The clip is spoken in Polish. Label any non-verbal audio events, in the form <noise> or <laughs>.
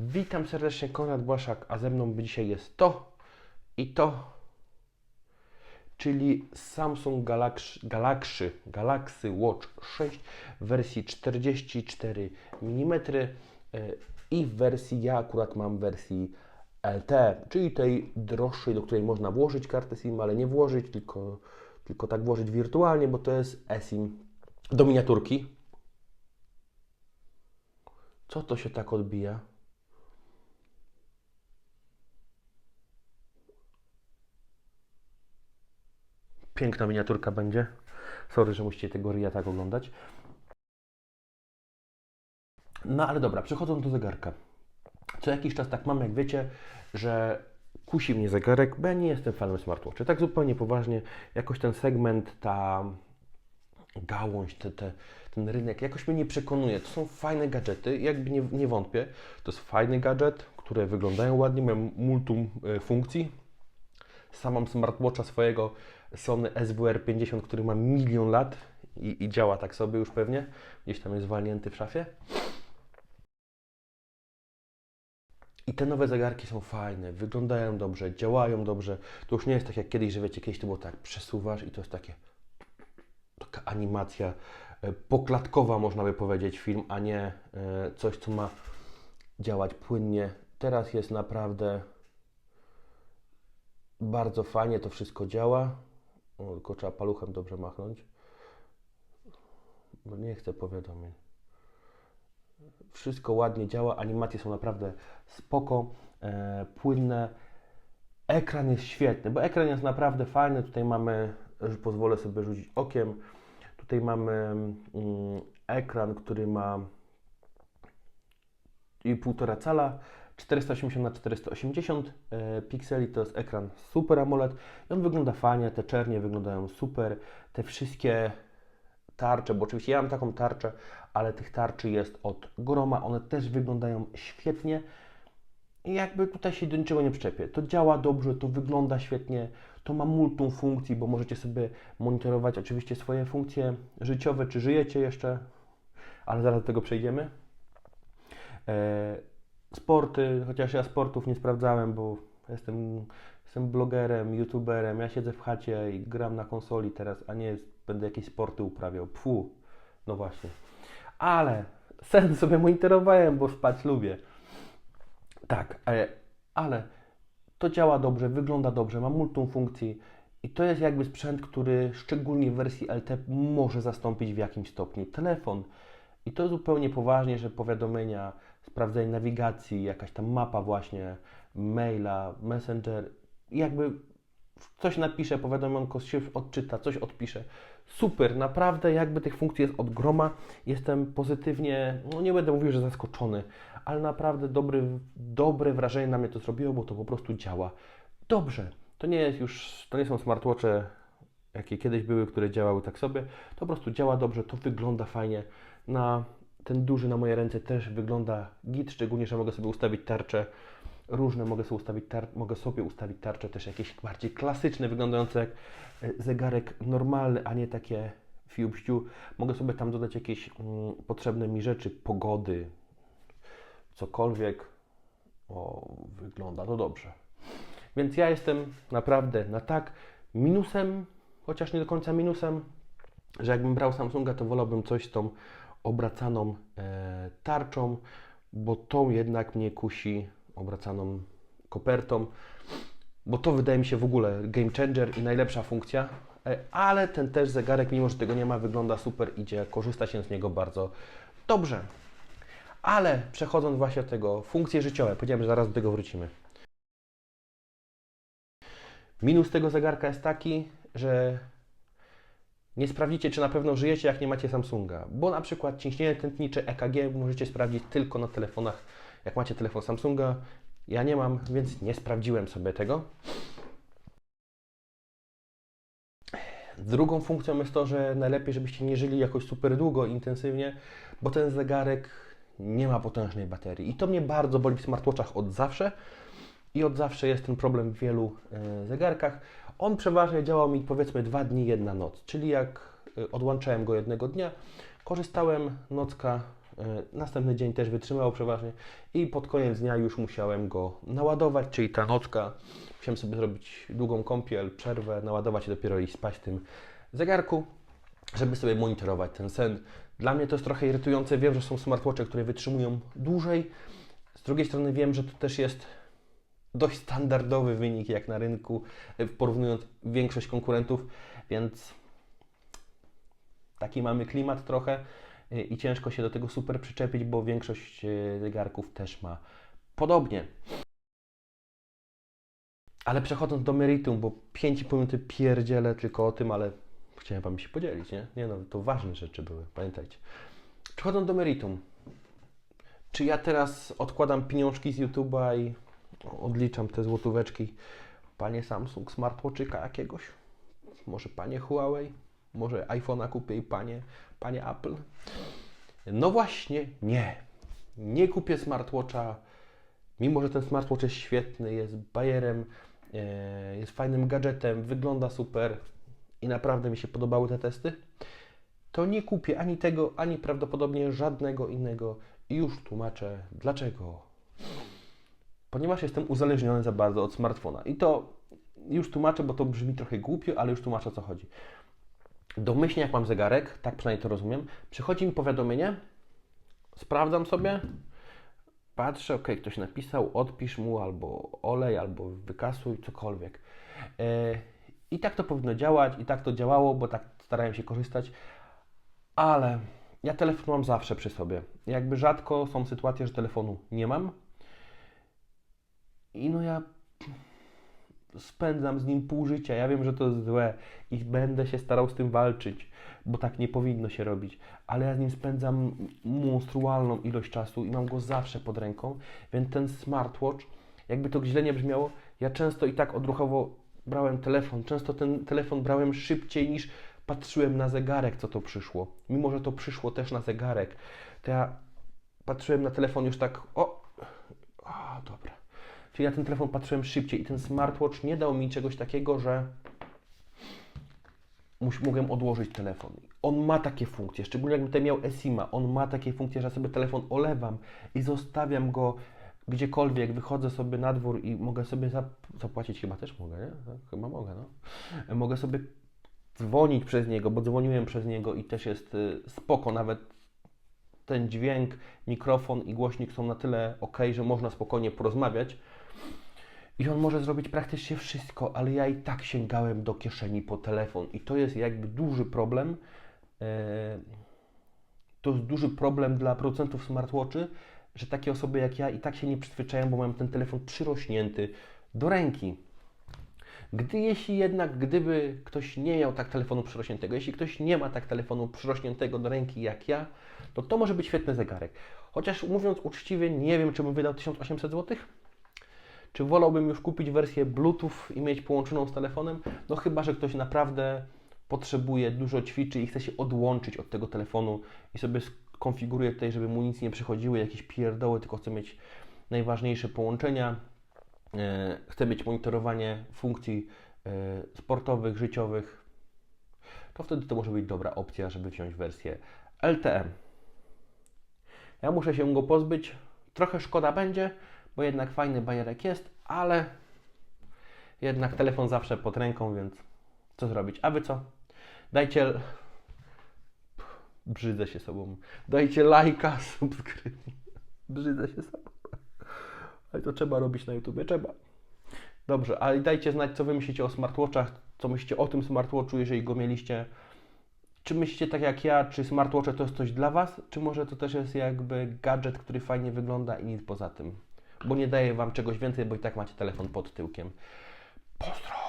Witam serdecznie, Konrad Błaszak, a ze mną dzisiaj jest to i to, czyli Samsung Galaxy, Galaxy, Galaxy Watch 6 w wersji 44 mm e, i w wersji, ja akurat mam wersji LTE, czyli tej droższej, do której można włożyć kartę SIM, ale nie włożyć, tylko, tylko tak włożyć wirtualnie, bo to jest eSIM do miniaturki. Co to się tak odbija? Piękna miniaturka będzie. Sorry, że musicie tego ryja tak oglądać. No ale dobra, przechodząc do zegarka. Co jakiś czas tak mam, jak wiecie, że kusi mnie zegarek, bo ja nie jestem fanem smartwatcha. Tak zupełnie poważnie, jakoś ten segment, ta gałąź, te, te, ten rynek jakoś mnie nie przekonuje. To są fajne gadżety, jakby nie, nie wątpię. To jest fajny gadżet, które wyglądają ładnie, mają multum e, funkcji. Sam mam smartwatcha swojego Sony SWR50, który ma milion lat i, i działa tak sobie już pewnie. Gdzieś tam jest zwalnięty w szafie. I te nowe zegarki są fajne, wyglądają dobrze, działają dobrze. To już nie jest tak jak kiedyś, że wiecie, kiedyś to było tak, przesuwasz i to jest takie taka animacja e, poklatkowa, można by powiedzieć, film, a nie e, coś, co ma działać płynnie. Teraz jest naprawdę bardzo fajnie to wszystko działa. Tylko trzeba paluchem dobrze machnąć. Bo nie chcę powiadomień. Wszystko ładnie działa, animacje są naprawdę spoko, e, płynne. Ekran jest świetny, bo ekran jest naprawdę fajny. Tutaj mamy, że pozwolę sobie rzucić okiem. Tutaj mamy mm, ekran, który ma i 1,5 cala, 480 na 480 e, pikseli, to jest ekran Super AMOLED i on wygląda fajnie, te czernie wyglądają super, te wszystkie tarcze, bo oczywiście ja mam taką tarczę, ale tych tarczy jest od groma, one też wyglądają świetnie i jakby tutaj się do niczego nie przyczepię. To działa dobrze, to wygląda świetnie, to ma multum funkcji, bo możecie sobie monitorować oczywiście swoje funkcje życiowe, czy żyjecie jeszcze, ale zaraz do tego przejdziemy. E, sporty, chociaż ja sportów nie sprawdzałem, bo jestem, jestem blogerem, youtuberem, ja siedzę w chacie i gram na konsoli teraz, a nie będę jakieś sporty uprawiał. Pfu, no właśnie. Ale sen sobie monitorowałem, bo spać lubię. Tak, e, ale to działa dobrze, wygląda dobrze, ma multum funkcji i to jest jakby sprzęt, który szczególnie w wersji LT może zastąpić w jakimś stopniu telefon. I to zupełnie poważnie, że powiadomienia, sprawdzenie nawigacji, jakaś tam mapa właśnie, maila, messenger, jakby coś napisze, powiadomionko się odczyta, coś odpisze. Super, naprawdę jakby tych funkcji jest od groma. Jestem pozytywnie, no nie będę mówił, że zaskoczony, ale naprawdę dobry, dobre wrażenie na mnie to zrobiło, bo to po prostu działa dobrze. To nie jest już, to nie są smartwatche, jakie kiedyś były, które działały tak sobie. To po prostu działa dobrze, to wygląda fajnie. Na ten duży na moje ręce też wygląda git, szczególnie, że mogę sobie ustawić tarcze różne, mogę sobie ustawić, tar- mogę sobie ustawić tarcze też jakieś bardziej klasyczne, wyglądające jak e, zegarek normalny, a nie takie fiubściu. Mogę sobie tam dodać jakieś mm, potrzebne mi rzeczy, pogody, cokolwiek. O, wygląda to dobrze. Więc ja jestem naprawdę na tak. Minusem, chociaż nie do końca minusem, że jakbym brał Samsunga, to wolałbym coś z tą obracaną e, tarczą, bo tą jednak mnie kusi obracaną kopertą, bo to wydaje mi się w ogóle game changer i najlepsza funkcja, e, ale ten też zegarek, mimo że tego nie ma, wygląda super, idzie, korzysta się z niego bardzo dobrze. Ale przechodząc właśnie do tego, funkcje życiowe, powiedziałem, że zaraz do tego wrócimy. Minus tego zegarka jest taki, że nie sprawdzicie, czy na pewno żyjecie, jak nie macie Samsunga. Bo na przykład ciśnienie tętnicze EKG możecie sprawdzić tylko na telefonach, jak macie telefon Samsunga. Ja nie mam, więc nie sprawdziłem sobie tego. Drugą funkcją jest to, że najlepiej, żebyście nie żyli jakoś super długo, intensywnie, bo ten zegarek nie ma potężnej baterii. I to mnie bardzo boli w smartwatchach od zawsze. I od zawsze jest ten problem w wielu e, zegarkach. On przeważnie działał mi powiedzmy dwa dni, jedna noc. Czyli jak e, odłączałem go jednego dnia, korzystałem nocka, E, Następny dzień też wytrzymał przeważnie i pod koniec dnia już musiałem go naładować, czyli ta nocka. Musiałem sobie zrobić długą kąpiel, przerwę, naładować się dopiero i spać w tym zegarku, żeby sobie monitorować ten sen. Dla mnie to jest trochę irytujące. Wiem, że są smartwatche, które wytrzymują dłużej. Z drugiej strony wiem, że to też jest dość standardowy wynik jak na rynku, e, porównując większość konkurentów, więc taki mamy klimat trochę y, i ciężko się do tego super przyczepić, bo większość y, zegarków też ma podobnie. Ale przechodząc do meritum, bo 5,5 minuty pierdzielę tylko o tym, ale chciałem Wam się podzielić, nie? Nie no, to ważne rzeczy były, pamiętajcie. Przechodząc do meritum. Czy ja teraz odkładam pieniążki z YouTube'a i odliczam te złotóweczki? Panie Samsung, smartwatchika jakiegoś? Może panie Huawei? Może iPhone'a kupię i panie, panie Apple? No właśnie, nie. Nie kupię smartwatcha, mimo że ten smartwatch jest świetny, jest bajerem, e, jest fajnym gadżetem, wygląda super i naprawdę mi się podobały te testy, to nie kupię ani tego, ani prawdopodobnie żadnego innego i już tłumaczę dlaczego. Ponieważ jestem uzależniony za bardzo od smartfona i to już tłumaczę, bo to brzmi trochę głupio, ale już tłumaczę o co chodzi domyślnie jak mam zegarek, tak przynajmniej to rozumiem, przychodzi mi powiadomienie, sprawdzam sobie, patrzę, ok, ktoś napisał, odpisz mu albo olej, albo wykasuj, cokolwiek. E, I tak to powinno działać, i tak to działało, bo tak starałem się korzystać, ale ja telefon mam zawsze przy sobie. Jakby rzadko są sytuacje, że telefonu nie mam. I no ja spędzam z nim pół życia. Ja wiem, że to jest złe i będę się starał z tym walczyć, bo tak nie powinno się robić, ale ja z nim spędzam monstrualną ilość czasu i mam go zawsze pod ręką, więc ten smartwatch, jakby to źle nie brzmiało, ja często i tak odruchowo brałem telefon, często ten telefon brałem szybciej niż patrzyłem na zegarek, co to przyszło. Mimo, że to przyszło też na zegarek, to ja patrzyłem na telefon już tak, o, o dobra. Czyli ja ten telefon patrzyłem szybciej i ten smartwatch nie dał mi czegoś takiego, że mogłem odłożyć telefon. On ma takie funkcje, szczególnie jakbym tutaj miał eSIM-a, on ma takie funkcje, że sobie telefon olewam i zostawiam go gdziekolwiek, wychodzę sobie na dwór i mogę sobie zap- zapłacić, chyba też mogę, nie? Tak, Chyba mogę, no. Mogę sobie dzwonić przez niego, bo dzwoniłem przez niego i też jest y, spoko, nawet ten dźwięk, mikrofon i głośnik są na tyle ok, że można spokojnie porozmawiać. I on może zrobić praktycznie wszystko, ale ja i tak sięgałem do kieszeni po telefon. I to jest jakby duży problem. e, To jest duży problem dla producentów smartwatchy, że takie osoby jak ja i tak się nie przyzwyczają, bo mają ten telefon przyrośnięty do ręki. Gdy jeśli jednak, gdyby ktoś nie miał tak telefonu przyrośniętego, jeśli ktoś nie ma tak telefonu przyrośniętego do ręki jak ja, to to może być świetny zegarek. Chociaż mówiąc uczciwie, nie wiem, czy bym wydał 1800 zł. Czy wolałbym już kupić wersję Bluetooth i mieć połączoną z telefonem? No chyba, że ktoś naprawdę potrzebuje, dużo ćwiczy i chce się odłączyć od tego telefonu i sobie skonfiguruje tutaj, żeby mu nic nie przychodziły, jakieś pierdoły, tylko chce mieć najważniejsze połączenia, e, chce mieć monitorowanie funkcji e, sportowych, życiowych, to wtedy to może być dobra opcja, żeby wziąć wersję LTE. Ja muszę się go pozbyć. Trochę szkoda będzie, bo jednak fajny bajerek jest, ale jednak telefon zawsze pod ręką, więc co zrobić? A wy co? Dajcie. Brzydzę się sobą. Dajcie lajka, <laughs> subskrypcję. Brzydzę się sobą. Ale to trzeba robić na YouTubie, trzeba. Dobrze, ale dajcie znać, co wy myślicie o smartwatchach, co myślicie o tym smartwatchu, jeżeli go mieliście. Czy myślicie tak jak ja, czy smartwatche to jest coś dla Was, czy może to też jest jakby gadżet, który fajnie wygląda i nic poza tym? Bo nie daje Wam czegoś więcej, bo i tak macie telefon pod tyłkiem. Pozdro!